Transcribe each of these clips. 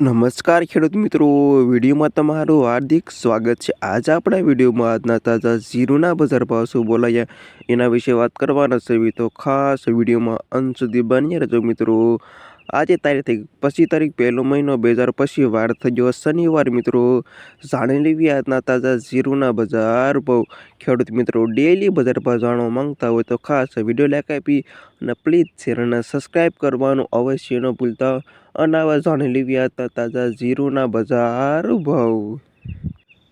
નમસ્કાર ખેડૂત મિત્રો, વિડીયોમાં તમારું હાર્દિક સ્વાગત છે. આજે આપણા વિડીયોમાં આજના તાજા ઝીરોના બજાર ભાવ શું બોલાયા, એના વિશે વાત કરવાના છે. તો ખાસ વિડીયોમાં અંત સુધી બની રહેજો મિત્રો. આજે તારીખ પચીસ તારીખ પહેલો મહિનો બે હજાર પછી વાર થઈ ગયો શનિવાર મિત્રો. જાણી લેવી આજના તાજા ઝીરોના બજાર ભાવ. ખેડૂત મિત્રો ડેલી બજાર ભાવ જાણવા માંગતા હોય તો ખાસ વીડિયો લાઈક આપી અને પ્લીઝ ચેનલને સબસ્ક્રાઈબ કરવાનું અવશ્ય ન ભૂલતા. અને આવા જાણી લેવી હતા તાજા જીરુના બજાર ભાવ.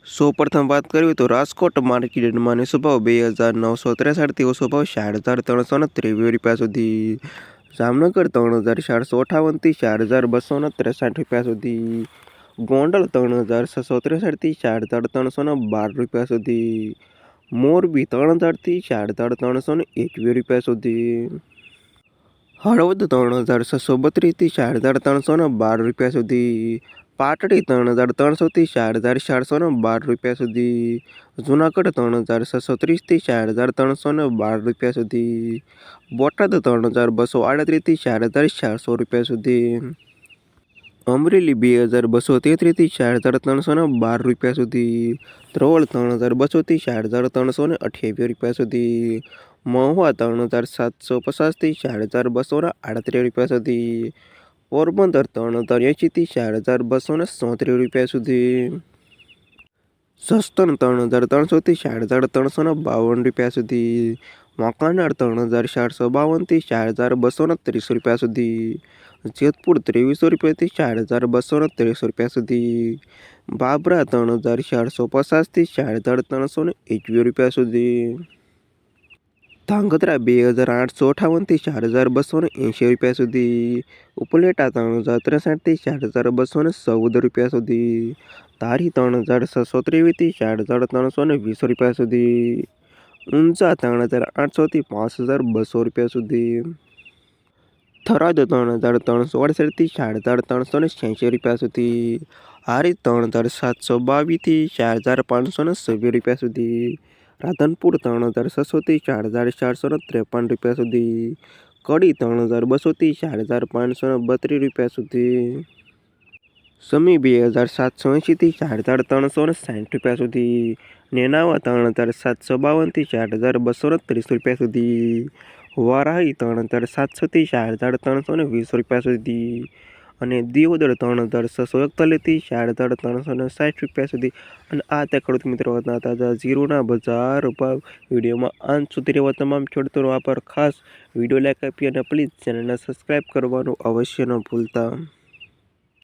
સૌ પ્રથમ વાત કરવી તો રાજકોટ માર્કેટમાં ભાવ બે હજાર નવસો ત્રેસઠથી ઓછો ભાવ ચાર હજાર ત્રણસો ને ત્રેવીસ રૂપિયા સુધી. જામનગર ત્રણ હજાર ચારસો અઠાવનથી ચાર હજાર બસો ને ત્રેસઠ રૂપિયા સુધી. ગોંડલ ત્રણ હજાર છસો ત્રેસઠથી ચાર હજાર ત્રણસો ને બાર રૂપિયા સુધી. મોરબી ત્રણ હજારથી ચાર હજાર ત્રણસો ને એકવીસ રૂપિયા સુધી. હળવદ ત્રણ હજાર છસો બત્રીસથી ચાર હજાર ત્રણસો ને બાર રૂપિયા સુધી, પાટડી ત્રણ હજાર ત્રણસોથી ચાર હજાર ચારસો ને બાર રૂપિયા સુધી, જુનાગઢ ત્રણ હજાર છસો ત્રીસથી ચાર હજાર ત્રણસો ને બાર રૂપિયા સુધી, બોટાદ ત્રણ હજાર બસો આડત્રીસથી ચાર હજાર ચારસો રૂપિયા સુધી, અમરેલી બે હજાર બસો તેત્રીસથી ચાર હજાર ત્રણસો ને બાર રૂપિયા સુધી ધ્રોળ ત્રણ હજાર બસોથી ચાર હજાર ત્રણસો ને અઠ્યાવીસ રૂપિયા સુધી મહુવા ત્રણ હજાર સાતસો પચાસથી ચાર હજાર બસો ને આડત્રીસ રૂપિયા સુધી પોરબંદર ત્રણ હજાર એંશીથી ચાર હજાર બસો ને સોત્રીસ રૂપિયા સુધી સસ્તન ત્રણ હજાર ત્રણસોથી ચાર હજાર ત્રણસો ને બાવન રૂપિયા સુધી વાંકાનેર ત્રણ હજાર ચારસો બાવનથી ચાર હજાર બસો ને ત્રીસ રૂપિયા સુધી જેતપુર ત્રેવીસો રૂપિયાથી ચાર હજાર બસો ને ત્રીસ રૂપિયા સુધી બાબરા ત્રણ હજાર ચારસો પચાસથી ચાર હજાર ત્રણસો ને એકવીસ રૂપિયા સુધી ધાંગધ્રા બે હજાર આઠસો અઠાવનથી ચાર હજાર બસો ને એંશી રૂપિયા સુધી. ઉપલેટા ત્રણ હજાર ત્રેસઠથી ચાર હજાર બસો ને ચૌદ રૂપિયા સુધી. ધારી ત્રણ હજાર છસો ત્રેવીસથી ચાર હજાર ત્રણસો ને વીસ રૂપિયા સુધી. ઊંઝા ત્રણ હજાર આઠસોથી પાંચ હજાર બસો રૂપિયા સુધી. થરાદ ત્રણ હજાર ત્રણસો અડસઠથી ચાર હજાર ત્રણસો ને છ્યાસી રૂપિયા સુધી. હારી ત્રણ હજાર સાતસો બાવીસથી ચાર હજાર પાંચસો ને છવ્વીસ રૂપિયા સુધી. રાધનપુર ત્રણ હજાર છસોથી ચાર હજાર ચારસો ને ત્રેપન રૂપિયા સુધી. કડી ત્રણ હજાર બસોથી ચાર હજાર પાંચસો ને બત્રીસ રૂપિયા સુધી. સમી બે હજાર સાતસો એંશીથી ચાર હજાર ત્રણસો ને સાઠ રૂપિયા સુધી. નેનાવા ત્રણ હજાર સાતસો બાવનથી ચાર હજાર બસો ને ત્રીસ રૂપિયા સુધી. વારાહી ત્રણ હજાર સાતસોથી ચાર હજાર ત્રણસો ને વીસ રૂપિયા સુધી. અને દિયોદર ત્રણ હજાર છસો એકતાલીસથી હજાર ત્રણસો ને સાઠ રૂપિયા સુધી. અને આ તે ખેડૂત મિત્રો હતા તાજા ઝીરોના બજાર ભાવ વિડીયોમાં અંત સુધી રહેવા તમામ ખેડૂતોનો આભાર. ખાસ વીડિયો લાઈક આપી અને પ્લીઝ ચેનલને સબસ્ક્રાઈબ કરવાનું અવશ્ય ન ભૂલતા.